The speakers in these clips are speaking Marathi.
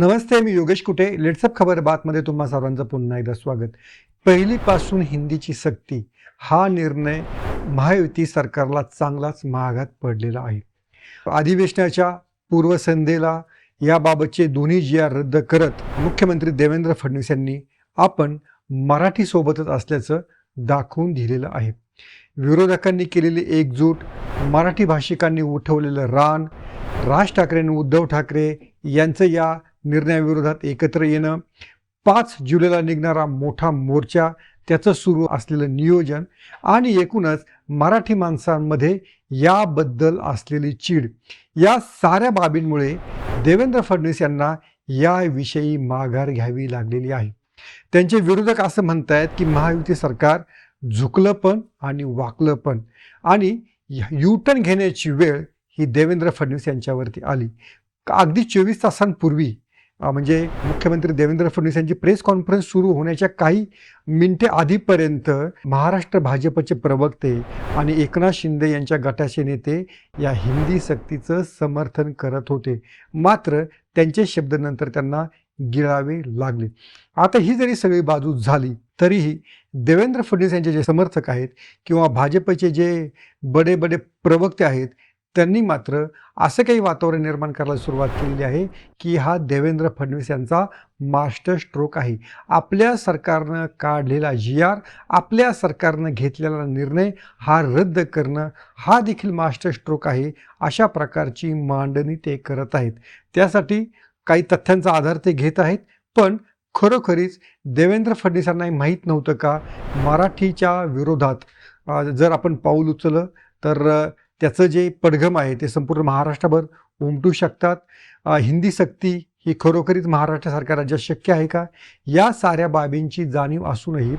नमस्ते मी योगेश कुटे. लेट्सअप खबर बातमध्ये तुम्हा सर्वांचं पुन्हा एकदा स्वागत. पहिलीपासून हिंदीची सक्ती हा निर्णय महायुती सरकारला चांगलाच महागात पडलेला आहे. अधिवेशनाच्या पूर्वसंध्येला याबाबतचे दोन्ही जी आर रद्द करत मुख्यमंत्री देवेंद्र फडणवीस यांनी आपण मराठीसोबतच असल्याचं दाखवून दिलेलं आहे. विरोधकांनी केलेली एकजूट मराठी भाषिकांनी उठवलेलं रान राज ठाकरे आणि उद्धव ठाकरे यांचं या निर्णयाविरोधात एकत्र येणं. पाच जुलैला निघणारा मोठा मोर्चा त्याचं सुरू असलेलं नियोजन आणि एकूणच मराठी माणसांमध्ये याबद्दल असलेली चीड. या साऱ्या बाबींमुळे देवेंद्र फडणवीस यांना याविषयी माघार घ्यावी लागलेली आहे. त्यांचे विरोधक असं म्हणतायत की महायुती सरकार झुकलं पण आणि वाकलं पण आणि युटर्न घेण्याची वेळ ही देवेंद्र फडणवीस यांच्यावरती आली. अगदी चोवीस तासांपूर्वी म्हणजे मुख्यमंत्री देवेंद्र फडणवीस यांची प्रेस कॉन्फरन्स सुरू होण्याच्या काही मिनिटे आधीपर्यंत महाराष्ट्र भाजपचे प्रवक्ते आणि एकनाथ शिंदे यांच्या गटाचे नेते या हिंदी सक्तीचं समर्थन करत होते. मात्र त्यांचे शब्द नंतर त्यांना गिळावे लागले. आता ही जरी सगळी बाजू झाली तरीही देवेंद्र फडणवीस यांचे जे समर्थक आहेत किंवा भाजपचे जे बडे बडे प्रवक्ते आहेत त्यांनी मात्र असं काही वातावरण निर्माण करायला सुरुवात केलेली आहे की हा देवेंद्र फडणवीस यांचा मास्टर स्ट्रोक आहे. आपल्या सरकारनं काढलेला जी आर आपल्या सरकारनं घेतलेला निर्णय हा रद्द करणं हा देखील मास्टर स्ट्रोक आहे अशा प्रकारची मांडणी ते करत आहेत. त्यासाठी काही तथ्यांचा आधार ते घेत आहेत. पण खरोखरीच देवेंद्र फडणवीसांनाही माहीत नव्हतं का? मराठीच्या विरोधात जर आपण पाऊल उचललं तर त्याचं जे पडघम आहे ते संपूर्ण महाराष्ट्रभर उमटू शकतात. हिंदी सक्ती ही खरोखरीच महाराष्ट्रासारख्या राज्यात शक्य आहे का? या साऱ्या बाबींची जाणीव असूनही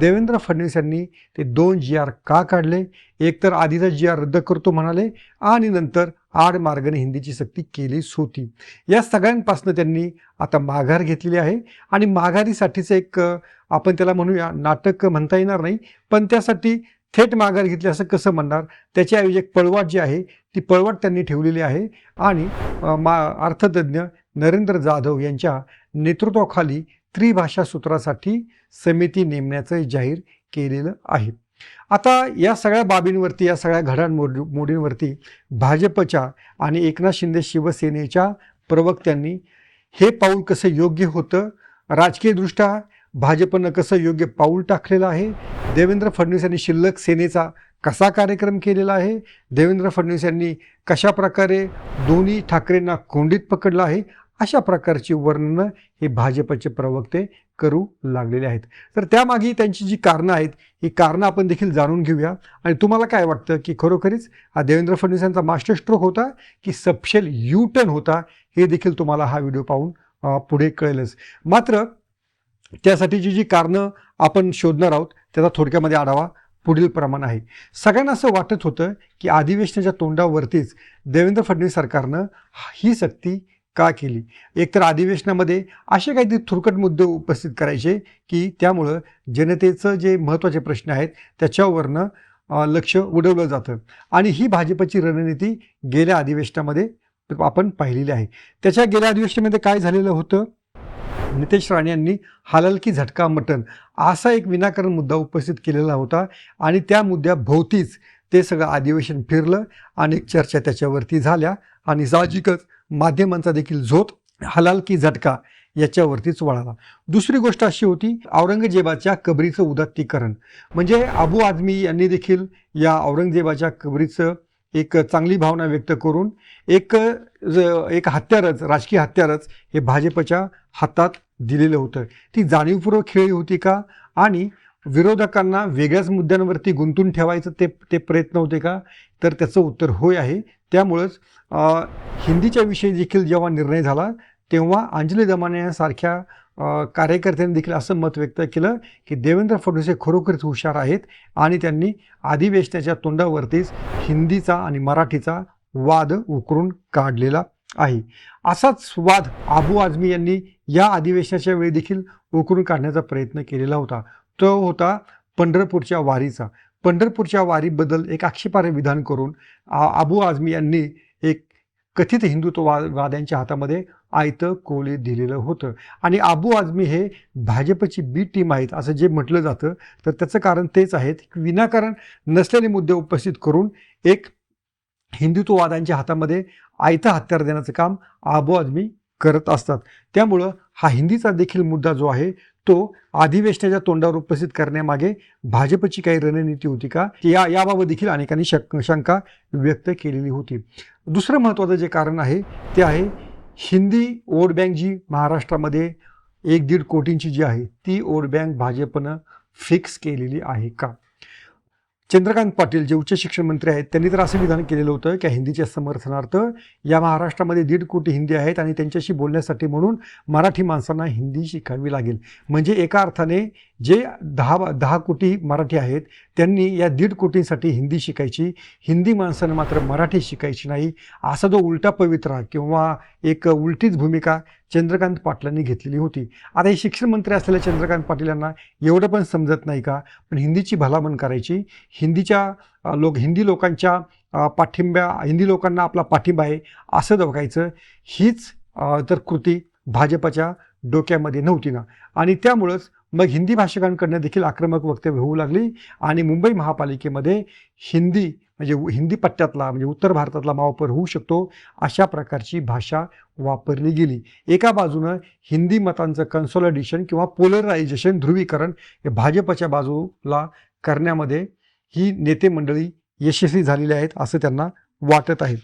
देवेंद्र फडणवीस यांनी ते दोन जी आर का काढले? एकतर आधीचा जी आर रद्द करतो म्हणाले आणि नंतर आड मार्गाने हिंदीची सक्ती केलीच होती. या सगळ्यांपासून त्यांनी आता माघार घेतलेली आहे आणि माघारीसाठीचं एक आपण त्याला म्हणूया नाटक म्हणता येणार नाही पण त्यासाठी थेट माघार घेतली असं कसं म्हणणार? त्याच्याऐवजी एक पळवाट जी आहे ती पळवाट त्यांनी ठेवलेली आहे. आणि मा अर्थतज्ञ नरेंद्र जाधव यांच्या नेतृत्वाखाली त्रिभाषा सूत्रासाठी समिती नेमण्याचं जाहीर केलेलं आहे. आता या सगळ्या बाबींवरती या सगळ्या घडामोडी मोडींवरती भाजपच्या आणि एकनाथ शिंदे शिवसेनेच्या प्रवक्त्यांनी हे पाऊल कसं योग्य होतं? राजकीयदृष्ट्या भाजपनं कसं योग्य पाऊल टाकलेलं आहे? देवेंद्र फडणवीस यांनी शिल्लक सेनेचा कसा कार्यक्रम केलेला आहे? देवेंद्र फडणवीस यांनी कशा प्रकारे दोन्ही ठाकरेंना कोंडीत पकडलं आहे? अशा प्रकारची वर्णनं हे भाजपचे प्रवक्ते करू लागलेले आहेत. तर त्यामागे त्यांची जी कारणं आहेत ही कारणं आपण देखील जाणून घेऊया. आणि तुम्हाला काय वाटतं की खरोखरीच हा देवेंद्र फडणवीस यांचा मास्टर स्ट्रोक होता की सपशेल यू टर्न होता हे देखील तुम्हाला हा व्हिडिओ पाहून पुढे कळेलच. मात्र त्यासाठीची जी कारणं आपण शोधणार आहोत त्याचा थोडक्यामध्ये आढावा पुढील प्रमाण आहे. सगळ्यांना असं वाटत होतं की अधिवेशनाच्या तोंडावरतीच देवेंद्र फडणवीस सरकारनं ही सक्ती का केली? एकतर अधिवेशनामध्ये असे काहीतरी थुरकट मुद्दे उपस्थित करायचे की त्यामुळं जनतेचं जे महत्त्वाचे प्रश्न आहेत त्याच्यावरनं लक्ष उडवलं जातं. आणि ही भाजपची रणनीती गेल्या अधिवेशनामध्ये आपण पाहिलेली आहे. त्याच्या गेल्या अधिवेशनामध्ये काय झालेलं होतं? नितेश राणे यांनी हालाल की झटका मटन असा एक विनाकारण मुद्दा उपस्थित केलेला होता आणि त्या मुद्द्याभोवतीच ते सगळं अधिवेशन फिरलं. अनेक चर्चा त्याच्यावरती झाल्या आणि साहजिकच माध्यमांचा देखील झोत हलाल की झटका याच्यावरतीच वळाला. दुसरी गोष्ट अशी होती औरंगजेबाच्या कबरीचं उदात्तीकरण. म्हणजे अबू आझमी यांनी देखील या औरंगजेबाच्या कबरीचं एक चांगली भावना व्यक्त करून एक ज- एक हत्यारच राजकीय हत्यारच हे भाजपच्या हातात दिलेलं होतं. ती जाणीवपूर्वक खेळी होती का? आणि विरोधकांना वेगळ्याच मुद्द्यांवरती गुंतून ठेवायचं ते ते प्रयत्न होते का? तर त्याचं उत्तर होय आहे. त्यामुळंच हिंदीच्या विषयी देखील जेव्हा निर्णय झाला तेव्हा अंजली दमाने सारख्या कार्यकर्त्यांनी देखील असं मत व्यक्त केलं की देवेंद्र फडणवीस हे खरोखरच हुशार आहेत आणि त्यांनी अधिवेशनाच्या तोंडावरतीच हिंदीचा आणि मराठीचा वाद उकरून काढलेला आहे. असाच वाद आबू आझमी यांनी या अधिवेशनाच्या वेळी देखील उकरून काढण्याचा प्रयत्न केलेला होता. तो होता पंढरपूरच्या वारीचा. पंढरपूरच्या वारीबद्दल एक आक्षेपार्ह विधान करून आबू आझमी यांनी एक कथित हिंदुत्ववाद्यांच्या हातामध्ये आयतं कोले दिलेलं होतं. आणि आबू आझमी हे भाजपची बी टीम आहेत असं जे म्हटलं जातं. तर त्याचं कारण तेच आहे की विनाकारण नसलेले मुद्दे उपस्थित करून एक हिंदुत्ववाद्यांच्या हातामध्ये आयतं हत्यार देण्याचं काम आबू आझमी करत असतात. त्यामुळं हा हिंदीचा देखील मुद्दा जो आहे तो अधिवेशनाच्या तोंडावर उपस्थित करण्यामागे भाजपची काही रणनीती होती का या याबाबत देखील अनेकांनी शक शंका व्यक्त केलेली होती. दुसरं महत्त्वाचं जे कारण आहे ते आहे हिंदी वोट बँक जी महाराष्ट्रामध्ये एक दीड कोटींची जी आहे ती वोट बँक भाजपनं फिक्स केलेली आहे का? चंद्रकांत पाटील जे उच्च शिक्षण मंत्री आहेत त्यांनी तर असं विधान केलेलं होतं की हिंदीच्या समर्थनार्थ या महाराष्ट्रामध्ये दीड कोटी हिंदी आहेत आणि त्यांच्याशी बोलण्यासाठी म्हणून मराठी माणसांना हिंदी शिकावी लागेल. म्हणजे एका अर्थाने जे दहा दहा कोटी मराठी आहेत त्यांनी या दीड कोटींसाठी हिंदी शिकायची. हिंदी माणसानं मात्र मराठी शिकायची नाही. असा जो उलटा पवित्रा किंवा एक उलटीच भूमिका चंद्रकांत पाटलांनी घेतलेली होती. आता हे शिक्षण मंत्री असलेल्या चंद्रकांत पाटील यांना एवढं पण समजत नाही का? पण हिंदीची भलामण करायची. हिंदीच्या लोक हिंदी लोकांच्या पाठिंब्या हिंदी लोकांना आपला पाठिंबा आहे असं दवखायचं हीच तर कृती भाजपच्या डोक्यामध्ये नव्हती ना. आणि त्यामुळंच मग हिंदी भाषिकांकडनं देखील आक्रमक वक्तव्य होऊ लागली आणि मुंबई महापालिकेमध्ये हिंदी म्हणजे हिंदी पट्ट्यातला म्हणजे उत्तर भारतातला मावापर होऊ शकतो अशा प्रकारची भाषा वापरली गेली. एका बाजूनं हिंदी मतांचं कन्सॉलिडेशन किंवा पोलरायझेशन ध्रुवीकरण हे भाजपच्या बाजूला करण्यामध्ये ही नेते मंडळी यशस्वी झालेली आहेत असं त्यांना वाटत आहे.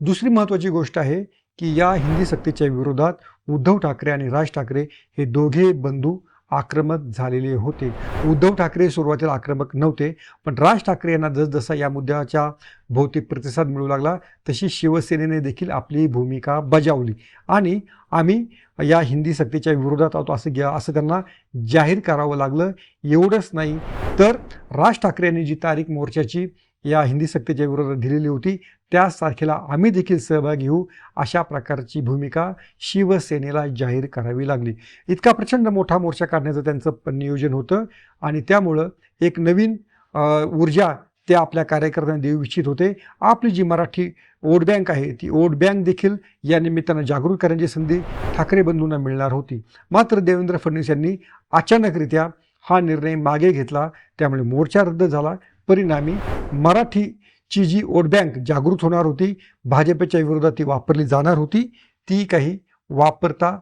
दुसरी महत्त्वाची गोष्ट आहे की या हिंदी सक्तीच्या विरोधात उद्धव ठाकरे आणि राज ठाकरे हे दोघे बंधू आक्रमक झालेले होते. उद्धव ठाकरे सुरुवातीला आक्रमक नव्हते पण राज ठाकरे यांना जसजसा या मुद्द्याच्या भौतिक प्रतिसाद मिळू लागला तशी शिवसेनेने देखील आपली भूमिका बजावली. आणि आम्ही या हिंदी सक्तीच्या विरोधात आहोत असं घ्या असं त्यांना जाहीर करावं लागलं एवढंच नाही. तर राज ठाकरे यांनी जी तारीख मोर्चाची या हिंदी सक्तीच्या विरोधात दिलेली होती त्याच तारखेला आम्ही देखील सहभागी होऊ अशा प्रकारची भूमिका शिवसेनेला जाहीर करावी लागली. इतका प्रचंड मोठा मोर्चा काढण्याचं त्यांचं नियोजन होतं आणि त्यामुळं एक नवीन ऊर्जा ते आपल्या कार्यकर्त्यांना देऊ इच्छित होते. आपली जी मराठी वोट बँक आहे ती वोट बँक देखील या निमित्तानं जागृत करण्याची संधी ठाकरे बंधूंना मिळणार होती. मात्र देवेंद्र फडणवीस यांनी अचानकरित्या हा निर्णय मागे घेतला. त्यामुळे मोर्चा रद्द झाला. परिणामी मराठी ची जी वोट बँक जागृत होणार होती भाजपच्या विरोधात ती वापरली जाणार होती ती काही वापरता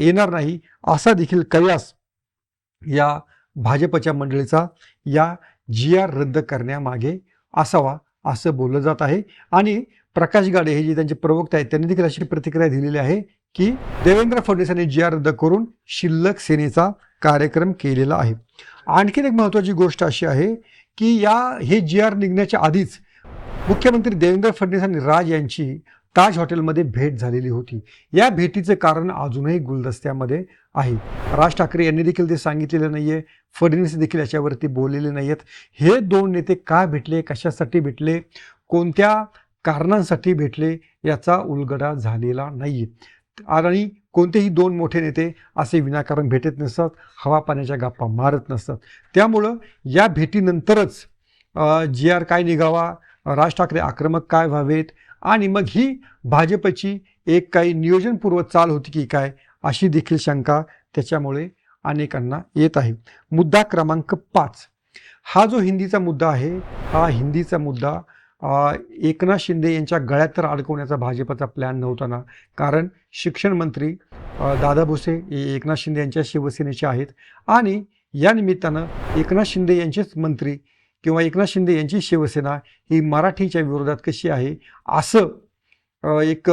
येणार नाही असा देखील कयास या भाजपच्या मंडळीचा या जी आर रद्द करण्यामागे असावा असं बोललं जात आहे. आणि प्रकाश गाडे हे जे त्यांचे प्रवक्ते आहेत त्यांनी देखील अशी प्रतिक्रिया दिलेली आहे की देवेंद्र फडणवीस यांनी जी आर रद्द करून शिल्लक सेनेचा कार्यक्रम केलेला आहे. आणखीन एक महत्त्वाची गोष्ट अशी आहे की या हे जी आर निघण्याच्या आधीच मुख्यमंत्री देवेंद्र फडणवीस आणि राज यांची ताज हॉटेलमध्ये भेट झालेली होती. या भेटीचं कारण अजूनही गुलदस्त्यामध्ये आहे. राज ठाकरे यांनी देखील ते सांगितलेलं नाही आहे फडणवीस देखील याच्यावरती बोललेले नाही आहेत हे दोन नेते का भेटले? कशासाठी भेटले? कोणत्या कारणांसाठी भेटले? याचा उलगडा झालेला नाही आणि कोणतेही दोन मोठे नेते असे विनाकारण भेटत नसतात हवा पाण्याच्या गप्पा मारत नसतात. त्यामुळं या भेटीनंतरच जी आर काय निघावा राज ठाकरे आक्रमक काय व्हावेत? आणि मग ही भाजपची एक काही नियोजनपूर्व चाल होती की काय अशी देखील शंका त्याच्यामुळे अनेकांना येत आहे. मुद्दा क्रमांक पाच. हा जो हिंदीचा मुद्दा आहे हा हिंदीचा मुद्दा एकनाथ शिंदे यांच्या गळ्यात तर अडकवण्याचा भाजपचा प्लॅन नव्हता ना? कारण शिक्षण मंत्री दादा भुसे हे एकनाथ शिंदे यांच्या शिवसेनेचे आहेत. आणि या निमित्तानं एकनाथ शिंदे यांचेच मंत्री किंवा एकनाथ शिंदे यांची शिवसेना ही मराठीच्या विरोधात कशी आहे? असं एक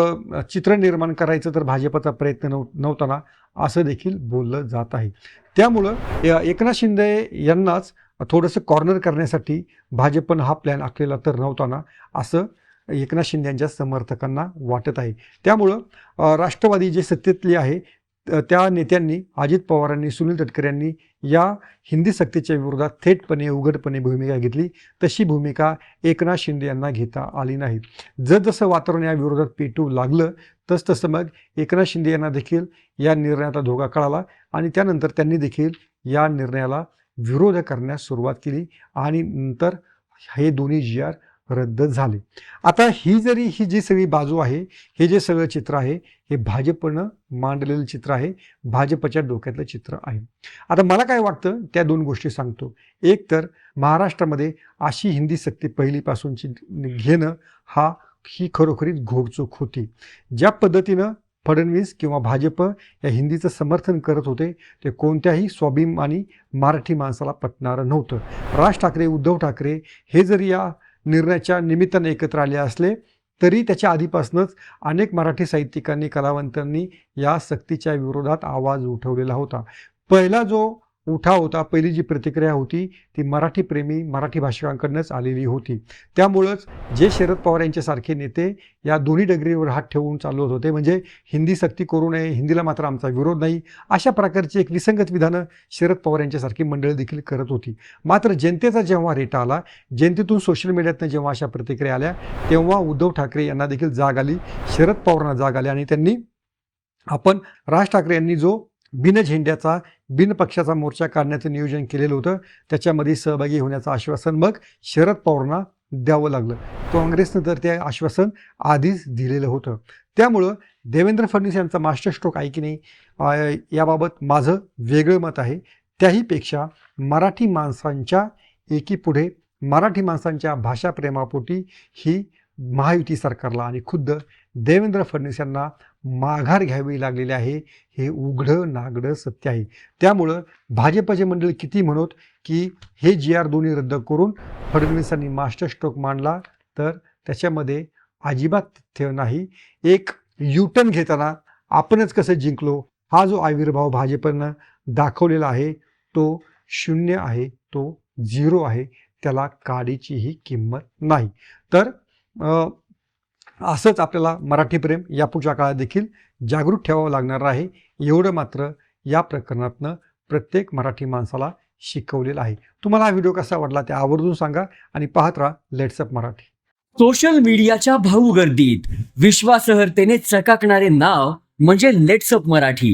चित्र निर्माण करायचं तर भाजपचा प्रयत्न नव नव्हताना असं देखील बोललं जात आहे. त्यामुळं एकनाथ शिंदे यांनाच थोडंसं कॉर्नर करण्यासाठी भाजपनं हा प्लॅन आखलेला तर नव्हताना असं एकनाथ शिंदे यांच्या समर्थकांना वाटत आहे. त्यामुळं राष्ट्रवादी जे सत्तेतली आहे त्या नेत्यांनी अजित पवारांनी सुनील तटकरे यांनी या हिंदी सक्तीच्या विरोधात थेटपणे उघडपणे भूमिका घेतली. तशी भूमिका एकनाथ शिंदे यांना घेता आली नाही. जसजसं वातावरण या विरोधात पेटू लागलं तसतसं मग एकनाथ शिंदे यांना देखील या निर्णयाचा धोका कळाला आणि त्यानंतर त्यांनी देखील या निर्णयाला विरोध करण्यास सुरुवात केली आणि नंतर हे दोन्ही जी आर रद्द झाले. आता ही जरी ही जी सगळी बाजू आहे हे जे सगळं चित्र आहे हे भाजपनं मांडलेलं चित्र आहे भाजपच्या डोक्यातलं चित्र आहे. आता मला काय वाटतं त्या दोन गोष्टी सांगतो. एक तर महाराष्ट्रामध्ये अशी हिंदी सक्ती पहिलीपासूनची घेणं हा ही खरोखरीच घोडचूक होती. ज्या पद्धतीनं फडणवीस किंवा भाजप या हिंदीचं समर्थन करत होते ते कोणत्याही स्वाभिमानी मराठी माणसाला पटणारं नव्हतं. राज ठाकरे उद्धव ठाकरे हे जरी या निर्णयाच्या निमित्ताने एकत्र आले असले तरी त्याच्या आधीपासूनच अनेक मराठी साहित्यिकांनी कलावंतांनी या सक्तीच्या विरोधात आवाज उठवलेला होता. पहिला जो उठाव होता. पहिली जी प्रतिक्रिया होती ती मराठी प्रेमी मराठी भाषिकांकडनंच आलेली होती. त्यामुळंच जे शरद पवार यांच्यासारखे नेते या दोन्ही डगरीवर हात ठेवून चालवत होते. म्हणजे हिंदी सक्ती करू नये हिंदीला मात्र आमचा विरोध नाही. अशा प्रकारची एक विसंगत विधानं शरद पवार यांच्यासारखी मंडळी देखील करत होती. मात्र जनतेचा जेव्हा रेटा आला जनतेतून सोशल मीडियातनं जेव्हा अशा प्रतिक्रिया आल्या तेव्हा उद्धव ठाकरे यांना देखील जाग आली. शरद पवारांना जाग आली आणि त्यांनी आपण राज ठाकरे यांनी जो बिन झेंड्याचा बिन पक्षाचा मोर्चा काढण्याचं नियोजन केलेलं होतं. त्याच्यामध्ये सहभागी होण्याचं आश्वासन मग शरद पवारांना द्यावं लागलं. काँग्रेसनं तर ते आश्वासन आधीच दिलेलं होतं. त्यामुळं देवेंद्र फडणवीस यांचा मास्टर स्ट्रोक आहे की नाही याबाबत माझं वेगळं मत आहे. त्याहीपेक्षा मराठी माणसांच्या एकीपुढे मराठी माणसांच्या भाषाप्रेमापोटी ही महायुती सरकारला आणि खुद्द देवेंद्र फडणवीस यांना माघार घ्यावी लागलेली आहे हे उघडं नागडं सत्य आहे. त्यामुळं भाजपचे मंडळ किती म्हणत की हे जी आर दोन्ही रद्द करून फडणवीसांनी मास्टर स्ट्रोक मांडला तर त्याच्यामध्ये अजिबात तथ्य नाही. एक युटर्न घेताना आपणच कसं जिंकलो हा जो आविर्भाव भाजपनं दाखवलेला आहे तो शून्य आहे तो झिरो आहे त्याला काडीचीही किंमत नाही. तर असंच आपल्याला मराठी प्रेम यापुढच्या काळात देखील जागृत ठेवावं लागणार आहे. एवढं मात्र या प्रकरणातनं प्रत्येक मराठी माणसाला शिकवलेलं आहे. तुम्हाला हा व्हिडिओ कसा वाटला ते आवर्जून सांगा आणि पाहत राहा लेट्सअप मराठी. सोशल मीडियाच्या भाऊ गर्दीत विश्वासार्हतेने चकाकणारे नाव म्हणजे लेट्सअप मराठी.